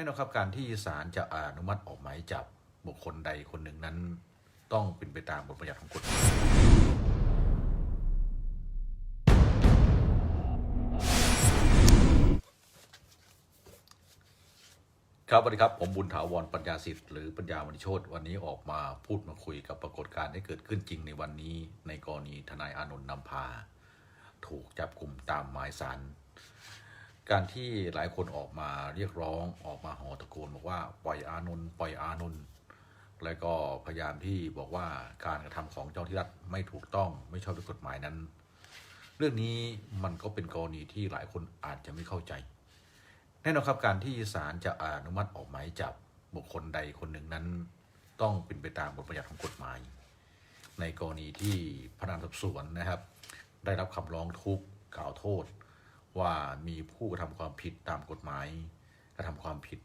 น่นอนครับการที่ศาลจะอนุมัติออกหมายจับบุคคลใดคนหนึ่งนั้น ต้องเป็นไปตามบทบัญญัติของกฎหมายครับสวัสดีครับ ผมบุญถาวรปัญญาสิทธิ์หรือปัญญามณิโชตวันนี้ออกมาพูดมาคุยกับปรากฏการณ์ที่เกิดขึ้นจริงในวันนี้ ในกรณีทนายอานนท์นำพา ถูกจับกลุ่มตามหมายสาร การที่หลายคนออกมาเรียกร้องออกมาหอตะโกนบอกว่าปล่อยอานนท์ปล่อยอานนท์แล้วก็พยายามที่บอกว่าการกระทำของเจ้าที่รัฐไม่ถูกต้องไม่ชอบด้วยกฎหมายนั้น เรื่องนี้มันก็เป็นกรณีที่หลายคนอาจจะไม่เข้าใจ แน่นอนครับการที่ศาลจะอนุมัติออกหมายจับบุคคลใดคนหนึ่งนั้น ต้องเป็นไปตามบทบัญญัติของกฎหมาย ในกรณีที่พนักงานสอบสวนนะครับ ได้รับคำร้องทุกข์กล่าวโทษ ว่ามีผู้กระทำความผิดตามกฎหมายกระทำความผิด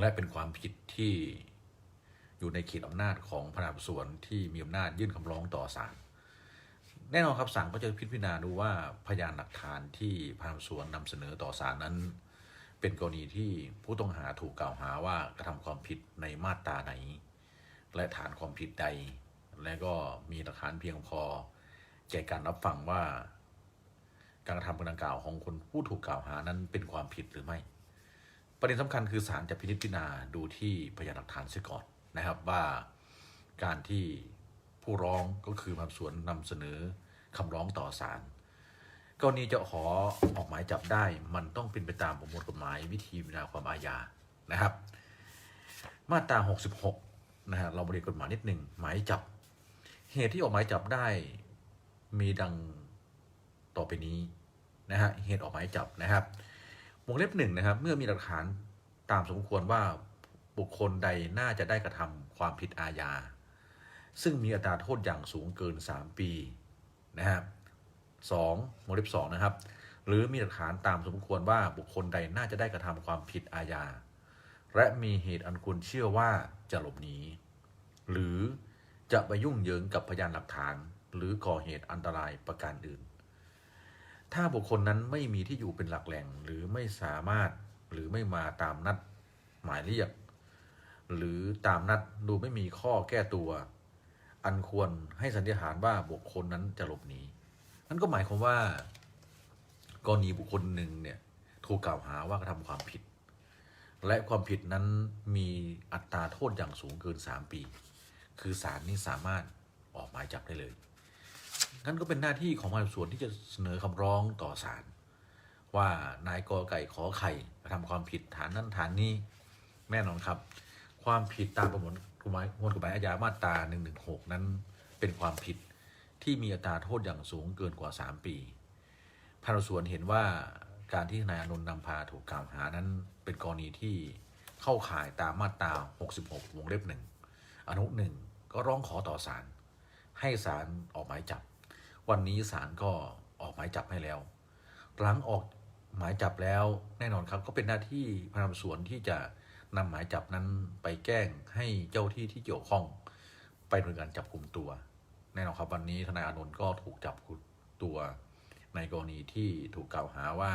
และเป็นความผิดที่อยู่ในเขตอำนาจของพนักงานสวนที่มีอำนาจยื่นคำร้องต่อศาลแน่นอนครับศาลก็จะพิจารณาดูว่าพยานหลักฐานที่พนักงานสอบสวนนำเสนอต่อศาลนั้น เป็นกรณีที่ผู้ต้องหาถูกกล่าวหาว่ากระทำความผิดในมาตราไหน และฐานความผิดใด และก็มีหลักฐานเพียงพอแก่การรับฟังว่า การกระทำดังกล่าวของคนผู้ถูกกล่าวหานั้นเป็นความผิดหรือไม่ ประเด็นสำคัญคือศาลจะพินิจพิจารณาดูที่พยานหลักฐานเสียก่อนนะครับว่าการที่ผู้ร้องก็คือพนักงาสวนนำเสนอคำร้องต่อศาลกรณีจะขอออกหมายจับได้ มันต้องเป็นไปตามประมวลกฎหมายวิธีพิจารณาความอาญานะครับ มาตรา 66 นะฮะเราบริกฎหมายนิดหนึ่งหมายจับ เหตุที่ออกหมายจับได้มีดังต่อไปนี้ นะฮะเหตุออกหมายจับนะครับวงเล็บหนึ่งนะครับ เมื่อมีหลักฐานตามสมควรว่าบุคคลใดน่าจะได้กระทำความผิดอาญา ซึ่งมีอัตราโทษอย่างสูงเกิน 3 ปีนะครับสองวงเล็บสองนะครับ หรือมีหลักฐานตามสมควรว่าบุคคลใดน่าจะได้กระทำความผิดอาญา และมีเหตุอันควรเชื่อว่าจะหลบหนีหรือจะไปยุ่งเหยิงกับพยานหลักฐาน หรือก่อเหตุอันตรายประการอื่น ถ้าบุคคลนั้นไม่มีที่อยู่เป็นหลักแหล่ง หรือไม่สามารถหรือไม่มาตามนัดหมายเรียก หรือตามนัดดูไม่มีข้อแก้ตัว อันควรให้สันนิษฐานว่าบุคคลนั้นจะหลบหนีนั่นก็หมายความว่ากรณีบุคคลหนึ่งเนี่ยถูกกล่าวหาว่ากระทำความผิด และความผิดนั้นมีอัตราโทษอย่างสูงเกิน 3 ปี คือศาลนี่สามารถออกหมายจับได้เลย นั่นก็เป็นหน้าที่ของพนักงานสอบสวนที่จะเสนอคำร้องต่อศาลว่านายกอไก่ขอไข่กระทำความผิดฐานนั้นฐานนี้แน่นอนครับ ความผิดตามประมวลกฎหมายมวลกฎหมายอาญามาตรา 116 นั้นเป็นความผิดที่มีอัตราโทษอย่างสูงเกินกว่า 3 ปีพนักงานสอบสวนเห็นว่าการที่นายอานนนำพาถูกกล่าวหานั้นเป็นกรณีที่เข้าข่ายตามมาตรา 66 วงเล็บหนึ่งอนุหนึ่งก็ร้องขอต่อศาลให้ศาลออกหมายจับ วันนี้ศาลก็ออกหมายจับให้แล้ว หลังออกหมายจับแล้วแน่นอนครับก็เป็นหน้าที่พนักงานสวนที่จะนำหมายจับนั้นไปแจ้งให้เจ้าที่ที่เกี่ยวข้อง ไปดำเนินการจับกลุ่มตัว แน่นอนครับวันนี้ทนายอานนท์ก็ถูกจับกลุ่มตัว ในกรณีที่ถูกกล่าวหาว่า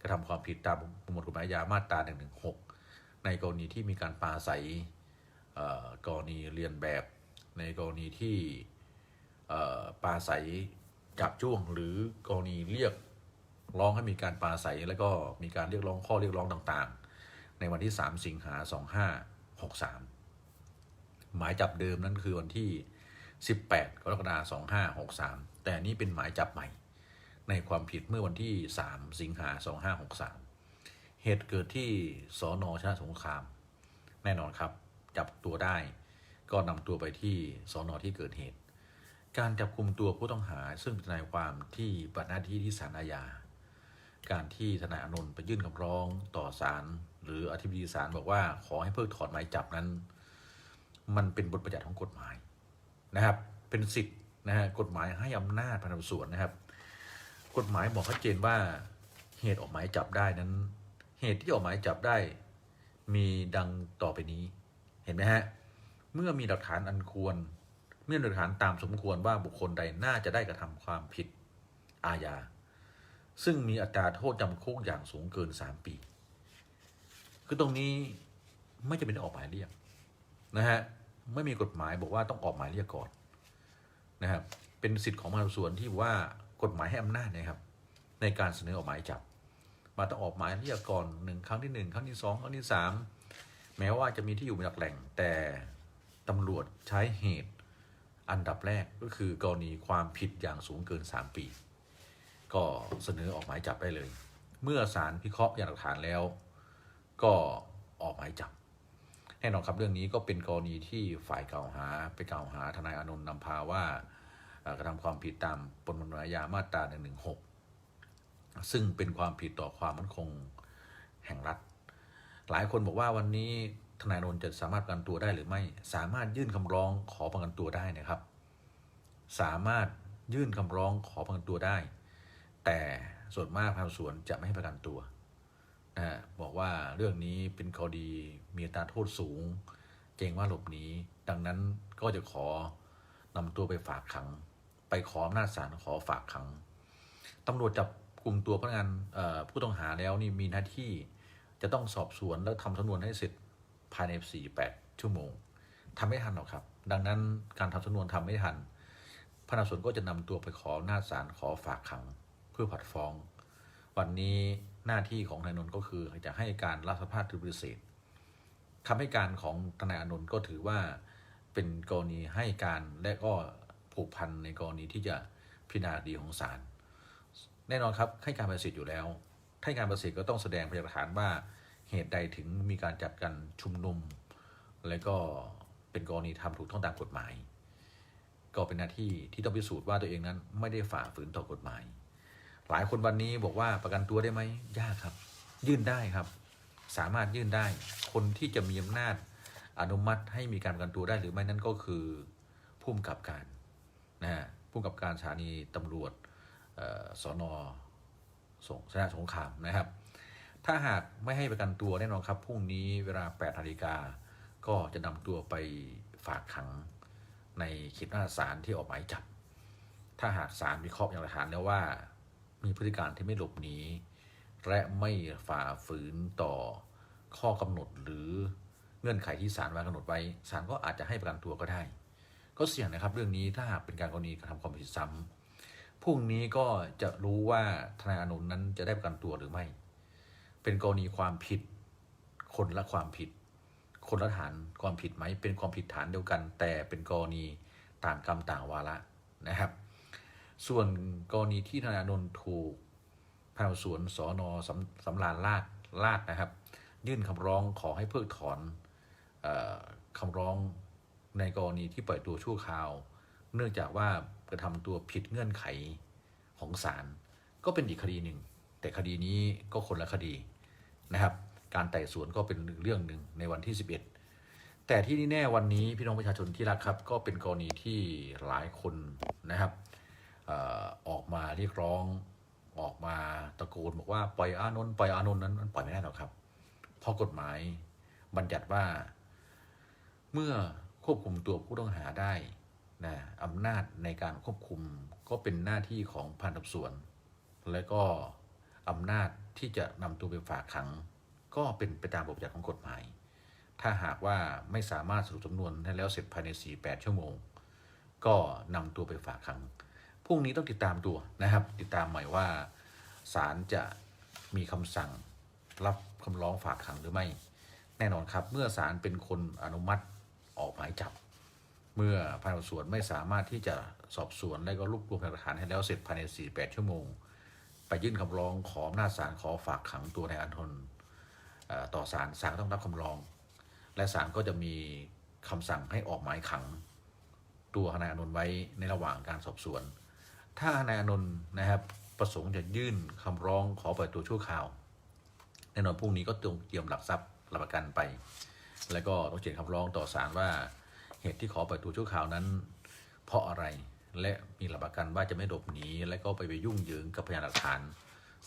กระทำความผิดตามประมวลกฎหมายอามาตรา116 ในกรณีที่มีการปาศัยเอ่อกรณีเรียนแบบ ในกรณีที่ ปราศัยจับจ้วงหรือกรณีเรียกร้องให้มีการปราศัยแล้วก็มีการเรียกร้องข้อเรียกร้องต่างๆ ในวันที่ 3 สิงหา 2563 หมายจับเดิมนั้นคือวันที่ 18 กรกฎาคม 2563 แต่นี่เป็นหมายจับใหม่ ในความผิดเมื่อวันที่ 3 สิงหา 2563 เหตุเกิดที่สอนอชนะสงคราม แน่นอนครับ จับตัวได้ ก็นำตัวไปที่สอนอที่เกิดเหตุ การจับกลุ่มตัวผู้ต้องหาซึ่งเป็นนายความที่ปฏิบัติหน้าที่ที่ศาลอาญา การที่ทนายอานนท์ไปยื่นคำร้องต่อศาลหรืออธิบดีศาลบอกว่าขอให้เพิกถอนหมายจับนั้น มันเป็นบทบัญญัติของกฎหมายนะครับ เป็นสิทธิ์นะฮะกฎหมายให้อำนาจพนักงานสวนนะครับ กฎหมายบอกชัดเจนว่าเหตุออกหมายจับได้นั้น เหตุที่ออกหมายจับได้ มีดังต่อไปนี้ เห็นไหมฮะ เมื่อมีหลักฐานอันควร มื่อมีหลักฐานตามสมควรว่าบุคคลใดน่าจะได้กระทำความผิดอาญา ซึ่งมีอัตราโทษจำคุกอย่างสูงเกิน3ปี คือตรงนี้ไม่จะเป็นต้ออกหมายเรียกนะฮะไม่มีกฎหมายบอกว่าต้องออกหมายเรียกก่อนนะครับเป็นสิทธิ์ของพนักงานสวนที่ว่ากฎหมายให้อำนาจนะครับ ในการเสนอออกหมายจับมาต้องออกหมายเรียกก่อนหนึ่งครั้งที่หนึ่งครั้งที่สองครั้งที่สามแม้ว่าจะมีที่อยู่เป็นหลักแหล่ง แต่ตำรวจใช้เหตุ อันดับแรกก็คือกรณีความผิดอย่างสูงเกิน 3 ปี ก็เสนอออกหมายจับได้เลย เมื่อศาลพิเคราะห์พยานหลักฐานแล้ว ก็ออกหมายจับแน่นอนครับเรื่องนี้ก็เป็นกรณีที่ฝ่ายกล่าวหาไปกล่าวหาทนายอานนท์นำพาว่ากระทำความผิดตามประมวลอาญามาตรา 116 ซึ่งเป็นความผิดต่อความมั่นคงแห่งรัฐ หลายคนบอกว่าวันนี้ ทนายนนท์จะสามารถประกันตัวได้หรือไม่ สามารถยื่นคำร้องขอประกันตัวได้นะครับ สามารถยื่นคำร้องขอประกันตัวได้ แต่ส่วนมากพนักงสวนจะไม่ให้ประกันตัวนะฮะบอกว่าเรื่องนี้เป็นคดีมีอัตราโทษสูง เกรงว่าหลบหนีดังนั้นก็จะขอนำตัวไปฝากขัง ไปขออำนาจศาลขอฝากขังตำรวจจับกลุ่มตัวพนักงานผู้ต้องหาแล้วนี่มีหน้าที่จะต้องสอบสวนแล้วทำสำนวนให้เสร็จ ภายใน 48 ชั่วโมงทำไม่ทันหรอกครับ ดังนั้นการทำสำนวนทำไม่ทัน พนักงานสวนก็จะนำตัวไปขอหน้าศาลขอฝากขังเพื่อผัดฟ้อง วันนี้หน้าที่ของนายนนท์ก็คือจะให้การรับสภาพถือปฏิเสธคำให้การของทนายอนนท์ก็ถือว่าเป็นกรณีให้การและก็ผูกพันในกรณีที่จะพิจารณาดีของศาลแน่นอนครับให้การปฏิเสธอยู่แล้วให้การปฏิเสธก็ต้องแสดงพยานหลักฐานว่า เหตุใดถึงมีการจัดการชุมนุม และก็เป็นกรณีทำถูกต้องตามกฎหมาย ก็เป็นหน้าที่ที่ต้องพิสูจน์ว่าตัวเองนั้นไม่ได้ฝ่าฝืนต่อกฎหมาย หลายคนวันนี้บอกว่าประกันตัวได้ไหมยากครับ ยื่นได้ครับ สามารถยื่นได้ คนที่จะมีอำนาจอนุมัติให้มีการประกันตัวได้หรือไม่นั่นก็คือผู้กำกับการนะฮะผู้กำกับการสถานีตำรวจออสอนอสงชนะสงครามนะครับ ถ้าหากไม่ให้ประกันตัวแน่นอนครับพรุ่งนี้เวลา8นาฬิกาก็จะนำตัวไปฝากขังในเขตหน้าศาลที่ออกหมายจับ ถ้าหากศาลวิเคราะห์อย่างหลักฐานแล้วว่า มีพฤติการที่ไม่หลบหนีและไม่ฝ่าฝืนต่อข้อกำหนดหรือเงื่อนไขที่ศาลวางกำหนดไว้ศาลก็อาจจะให้ประกันตัวก็ได้ ก็เสี่ยงนะครับเรื่องนี้ถ้าหากเป็นการกรณีกระทำความผิดซ้ำพรุ่งนี้ก็จะรู้ว่าทนายอานนนั้นจะได้ประกันตัวหรือไม่ เป็นกรณีความผิด คนละความผิด คนละฐานความผิดไหมเป็นความผิดฐานเดียวกัน แต่เป็นกรณีต่างกรรมต่างวาระนะครับ ส่วนกรณีที่ธนาโนนถูกพนักงานสวนสอนอสำสำรานลาดลาดนะครับ ยื่นคำร้องขอให้เพิกถอนออคำร้องในกรณีที่ปล่อยตัวชั่วคราว เนื่องจากว่ากระทำตัวผิดเงื่อนไขของศาลก็เป็นอีกคดีหนึ่ง แต่คดีนี้ก็คนละคดี นะครับ การไต่สวนก็เป็นเรื่องหนึ่งในวันที่ 11 แต่ที่นี่แน่วันนี้พี่น้องประชาชนที่รักครับ ก็เป็นกรณีที่หลายคนนะครับอออกมาเรียกร้องออกมาตะโกนบอกว่าปล่อยอานนท์ปล่อยอานนท์นั้นมันปล่อยไม่ได้หรอกครับ เพราะกฎหมายบัญญัติว่า เมื่อควบคุมตัวผู้ต้องหาได้นะอำนาจในการควบคุมก็เป็นหน้าที่ของพันธบสวน และก็อำนาจ ที่จะนำตัวไปฝากขัง ก็เป็นไปตามบทบัญญัติของกฎหมาย ถ้าหากว่าไม่สามารถสรุปสำนวนให้แล้วเสร็จภายใน 48 ชั่วโมง ก็นำตัวไปฝากขังพรุ่งนี้ต้องติดตามตัวนะครับ ติดตามใหม่ว่าศาลจะมีคำสั่งรับคำร้องฝากขังหรือไม่ แน่นอนครับเมื่อศาลเป็นคนอนุมัติออกหมายจับ เมื่อพนักงานสอบสวนไม่สามารถที่จะสอบสวนและก็รวบรวมหลักฐานให้แล้วเสร็จภายใน 48 ชั่วโมง ไปยื่นคำร้องขออำนาจศาลขอฝากขังตัวนายอันทนต่อศาลศาลต้องรับคำร้อง และศาลก็จะมีคำสั่งให้ออกหมายขัง ตัวนายอานนท์ไว้ในระหว่างการสอบสวน ถ้านายอานนท์นะครับประสงค์จะยื่นคำร้องขอปล่อยตัวชั่วคราวแน่นอนพรุ่งนี้ก็ต้องเตรียมหลักทรัพย์หลักประกันไป แล้วก็ต้องเขียนคำร้องต่อศาลว่าเหตุที่ขอปล่อยตัวชั่วคราวนั้น เพราะอะไร และมีหลักประกันว่าจะไม่หลบหนีและก็ไปไปยุ่งเหยิงกับพยานหลักฐาน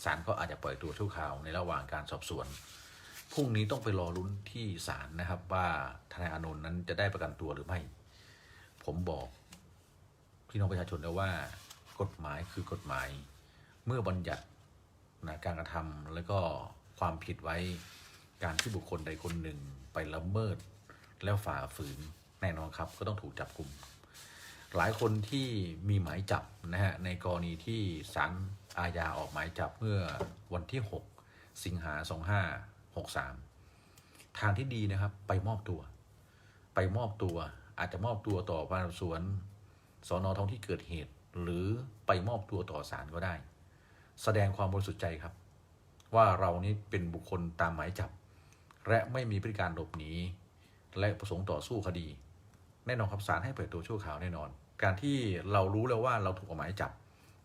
ศาลก็อาจจะปล่อยตัวชั่วคราวในระหว่างการสอบสวนพรุ่งนี้ต้องไปรอลุ้นที่ศาลนะครับ ว่าทนายอานนท์นั้นจะได้ประกันตัวหรือไม่ ผมบอกพี่น้องประชาชนแล้วว่า กฎหมายคือกฎหมาย เมื่อบัญญัตินะการกระทำแล้วก็ความผิดไว้การที่บุคคลใดคนหนึ่งไปละเมิด แล้วฝ่าฝืนแน่นอนครับ ก็ต้องถูกจับกลุ่ม หลายคนที่มีหมายจับนะฮะในกรณีที่ศาลอาญาออกหมายจับเมื่อวันที่ 6 สิงหา 2563 ทางที่ดีนะครับ ไปมอบตัว ไปมอบตัวอาจจะมอบตัวต่อพนักงานสวนสอนอท้องที่เกิดเหตุ หรือไปมอบตัวต่อศาลก็ได้ แสดงความบริสุทธิ์ใจครับ ว่าเรานี้เป็นบุคคลตามหมายจับ และไม่มีพฤติการหลบหนีและประสงค์ต่อสู้คดี แน่นอนครับศาลให้เปล่อยตัวชั่วคราวแน่นอน การที่เรารู้แล้วว่าเราถูกออกหมายจับ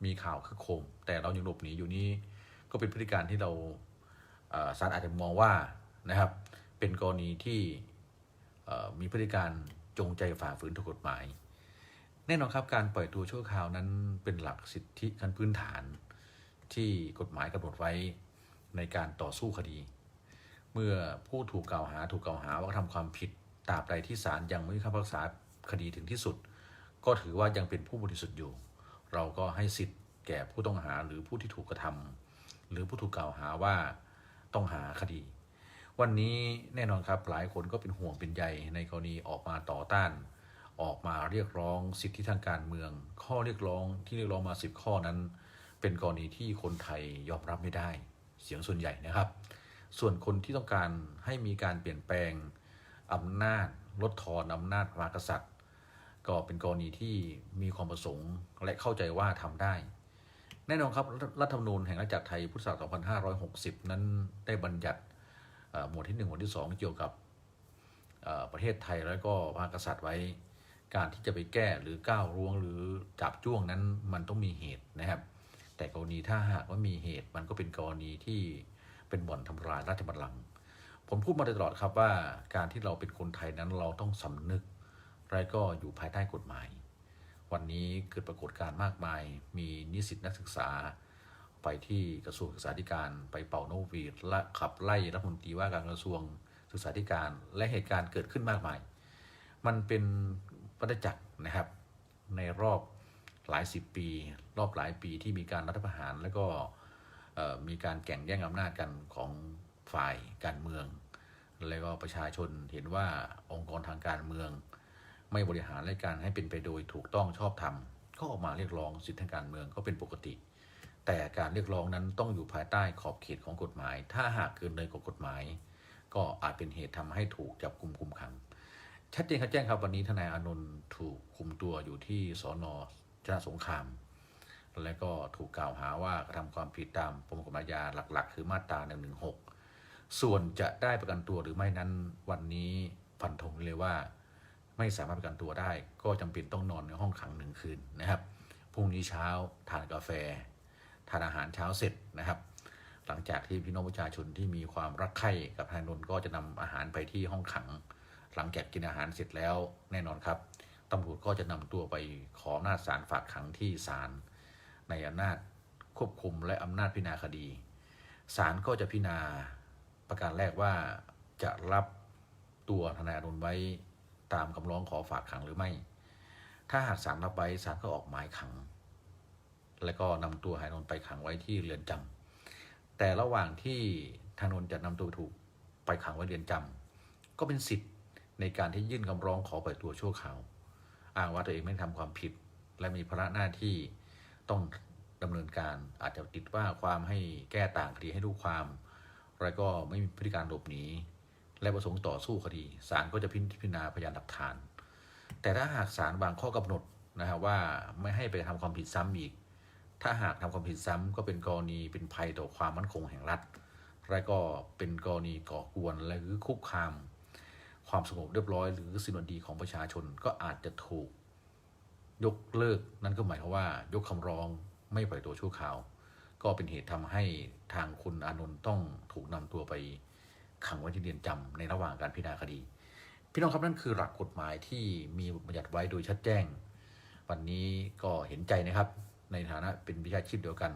มีข่าวคือโคม แต่เรายังหลบหนีอยู่นี้ก็เป็นพฤติการที่เราศาลอาจจะมองว่านะครับ เป็นกรณีที่มีพฤติการจงใจฝ่าฝืนถูกกฎหมาย แน่นอนครับการปล่อยตัวชั่วคราวนั้นเป็นหลักสิทธิขั้นพื้นฐาน ที่กฎหมายกำหนดไว้ในการต่อสู้คดี เมื่อผู้ถูกกล่าวหาถูกกล่าวหาว่าทำความผิดตราบใดที่ศาลยังไม่คำพิพากษาคดีถึงที่สุด ก็ถือว่ายังเป็นผู้บริสุทธิ์อยู่ เราก็ให้สิทธิ์แก่ผู้ต้องหาหรือผู้ที่ถูกกระทำหรือผู้ถูกกล่าวหาว่าต้องหาคดี วันนี้แน่นอนครับหลายคนก็เป็นห่วงเป็นใยในกรณีออกมาต่อต้าน ออกมาเรียกร้องสิทธิทางการเมือง ข้อเรียกร้องที่เรียกร้องมา 10 ข้อนั้น เป็นกรณีที่คนไทยยอมรับไม่ได้ เสียงส่วนใหญ่นะครับ ส่วนคนที่ต้องการให้มีการเปลี่ยนแปลงอำนาจลดทอนอำนาจระมากษัตริย์ ก็เป็นกรณีที่มีความประสงค์และเข้าใจว่าทำได้ แน่นอนครับรัฐธรรมนูญแห่งราชอาณาจักรไทยพุทธศักราช2560 นั้นได้บัญญัติหมวดที่ 1 หมวดที่ 2 เกี่ยวกับประเทศไทยแล้วก็พระมหากษัตริย์ไว้การที่จะไปแก้หรือก้าวร่วงหรือจับจ้วงนั้นมันต้องมีเหตุนะครับ แต่กรณีถ้าหากว่ามีเหตุมันก็เป็นกรณีที่เป็นบ่อนทำลายราชบัลลังก์ผมพูดมาตลอดครับว่าการที่เราเป็นคนไทยนั้นเราต้องสำนึก และก็อยู่ภายใต้กฎหมาย วันนี้เกิดปรากฏการณ์มากมาย มีนิสิตนักศึกษา ไปที่กระทรวงศึกษาธิการไปเป่านกหวีดและขับไล่รัฐมนตรีว่าการกระทรวงศึกษาธิการและเหตุการณ์เกิดขึ้นมากมาย มันเป็นวัฏจักรนะครับในรอบหลายสิบปี รอบหลายปีที่มีการรัฐประหาร แล้วก็มีการแข่งแย่งอำนาจกันของฝ่ายการเมือง แล้วก็ประชาชนเห็นว่าองค์กรทางการเมือง ไม่บริหารรายการให้เป็นไปโดยถูกต้องชอบธรรมก็ออกมาเรียกร้องสิทธิทางการเมืองก็เป็นปกติ แต่การเรียกร้องนั้นต้องอยู่ภายใต้ขอบเขตของกฎหมาย ถ้าหากเกินเลยกว่ากฎหมาย ก็อาจเป็นเหตุทำให้ถูกจับกลุ่มคุมขัง ชัดเจนครับแจ้งครับวันนี้ทนายอานนท์ถูกคุมตัวอยู่ที่สอนอชนะสงคราม และก็ถูกกล่าวหาว่ากระทำความผิดตามประมวลกฎหมายาหลัก ๆ คือมาตรา1นึส่วนจะได้ประกันตัวหรือไม่นั้นวันนี้ฟันธงเลยว่า ไม่สามารถประกันตัวได้ ก็จำเป็นต้องนอนในห้องขังหนึ่งคืนนะครับพรุ่งนี้เช้าทานกาแฟทานอาหารเช้าเสร็จนะครับ หลังจากที่พี่น้องประชาชนที่มีความรักใคร่กับทางนนก็จะนำอาหารไปที่ห้องขัง หลังจากกินอาหารเสร็จแล้วแน่นอนครับตำรวจก็จะนำตัวไปขออำนาจศาลฝากขังที่ศาลในอำนาจควบคุมและอำนาจพิจารณาคดีศาลก็จะพิจารณาประการแรกว่าจะรับตัวทนายอนุนไว้ ตามคำร้องขอฝากขังหรือไม่ ถ้าหากศาลรับไว้ศาลก็ออกหมายขัง แล้วก็นำตัวหายนนท์ไปขังไว้ที่เรือนจำแต่ระหว่างที่ทางนนท์จะนำตัวถูกไปขังไว้เรือนจำก็เป็นสิทธิ์ในการที่ยื่นคำร้องขอปล่อยตัวชั่วคราวอ้างว่าตัวเองไม่ทำความผิด และมีภาระหน้าที่ต้องดำเนินการอาจจะติดว่าความให้แก้ต่างคดีให้ลูกความ แล้วก็ไม่มีพฤติการหลบหนี และประสงค์ต่อสู้คดีศาลก็จะพิจารณาพยานหลักฐาน แต่ถ้าหากศาลวางข้อกำหนดนะครับว่าไม่ให้ไปทำความผิดซ้ำอีก ถ้าหากทำความผิดซ้ำก็เป็นกรณีเป็นภัยต่อความมั่นคงแห่งรัฐ และก็เป็นกรณีก่อกวนและหรือคุกคาม ความสงบเรียบร้อย หรือสินวดีของประชาชนก็อาจจะถูก ยกเลิกนั่นก็หมายความว่า ยกคำร้องไม่ปล่อยตัวชั่วคราว ก็เป็นเหตุทำให้ทางคุณอานนท์ต้องถูกนำตัวไป ขังไว้ที่เรือนจำในระหว่างการพิจารณาคดี พี่น้องครับนั่นคือหลักกฎหมายที่มีบัญญัติไว้โดยชัดแจ้ง วันนี้ก็เห็นใจนะครับ ในฐานะเป็นวิชาชีพเดียวกัน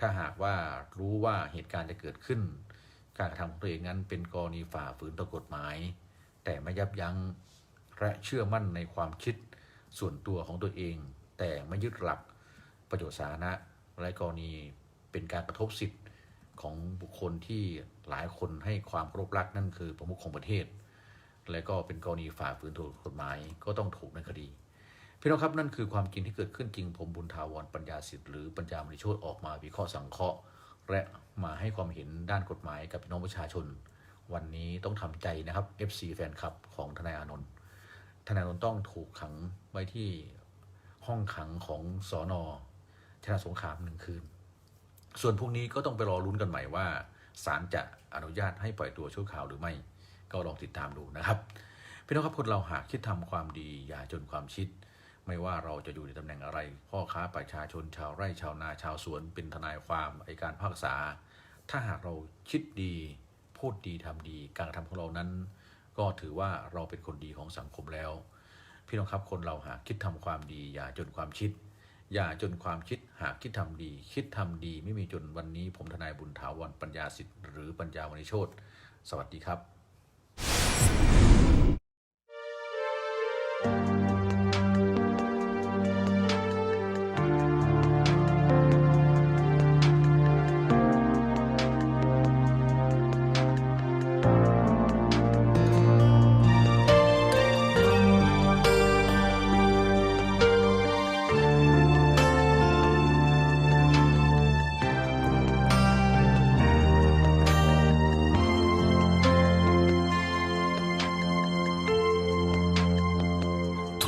ถ้าหากว่ารู้ว่าเหตุการณ์จะเกิดขึ้น การกระทำของตัวเองนั้นเป็นกรณีฝ่าฝืนต่อกฎหมาย แต่ไม่ยับยั้งและเชื่อมั่นในความคิดส่วนตัวของตัวเอง แต่ไม่ยึดหลักประโยชน์สาธารณะและกรณีเป็นการกระทบสิทธิ ของบุคคลที่หลายคนให้ความเคารพรักนั่นคือประมุขของประเทศ และก็เป็นกรณีฝ่าฝืนถูกกฎหมายก็ต้องถูกในคดี พี่น้องครับนั่นคือความจริงที่เกิดขึ้นจริงผมบุญทาวรปัญญาสิทธิ์หรือปัญญามณีโชตออกมาวิเคราะห์สังเคราะห์ และมาให้ความเห็นด้านกฎหมายกับพี่น้องประชาชน วันนี้ต้องทำใจนะครับ FC แฟนคลับของทนายอานนท์ทนายอานนท์ต้องถูกขังไว้ที่ห้องขังของสอนอชนะสงครามหนึ่งคืน ส่วนพรุ่งนี้ก็ต้องไปรอลุ้นกันใหม่ว่าศาลจะอนุญาตให้ปล่อยตัวชั่วคราวหรือไม่ ก็ลองติดตามดูนะครับพี่น้องครับคนเราหากคิดทำความดีอย่าจนความชิด ไม่ว่าเราจะอยู่ในตำแหน่งอะไร พ่อค้าประชาชนชาวไร่ชาวนาชาวสวน เป็นทนายความไอการภาคษา ถ้าหากเราคิดดีพูดดีทำดี การกระทำของเรานั้น ก็ถือว่าเราเป็นคนดีของสังคมแล้ว พี่น้องครับคนเราหากคิดทำความดีอย่าจนความชิด อย่าจนความคิดหากคิดทำดี คิดทำดีไม่มีจนวันนี้ ผมทนายบุญถาวรปัญญาสิทธิ์หรือปัญญาวณิโชตสวัสดีครับ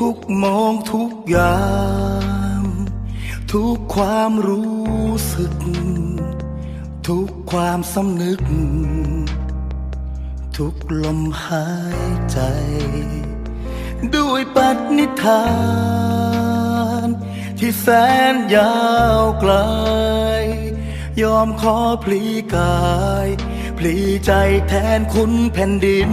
ทุกมองทุกอย่างทุกความรู้สึก ทุกความสำนึก ทุกลมหายใจ ด้วยปัณิธาน ที่แสนยาวไกล ยอมขอพลีกาย พลีใจแทนคุณแผ่นดิน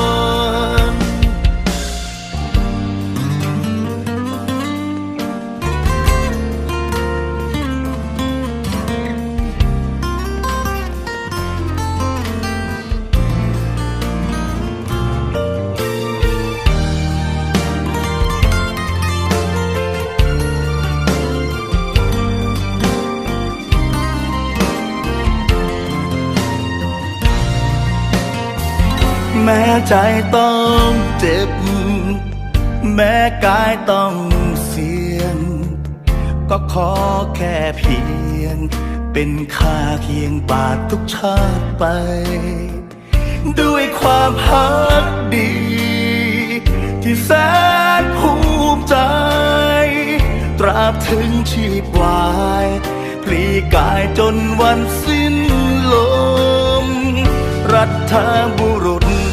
ใจต้องเจ็บ แม้กายต้องเสียง ก็ขอแค่เพียง เป็นค่าเคียงบาททุกชาติไป ด้วยความพักดี ที่แสนภูมิใจ ตราบถึงชีพวายพลีกายจนวันสิ้นลม รัฐบุรุษ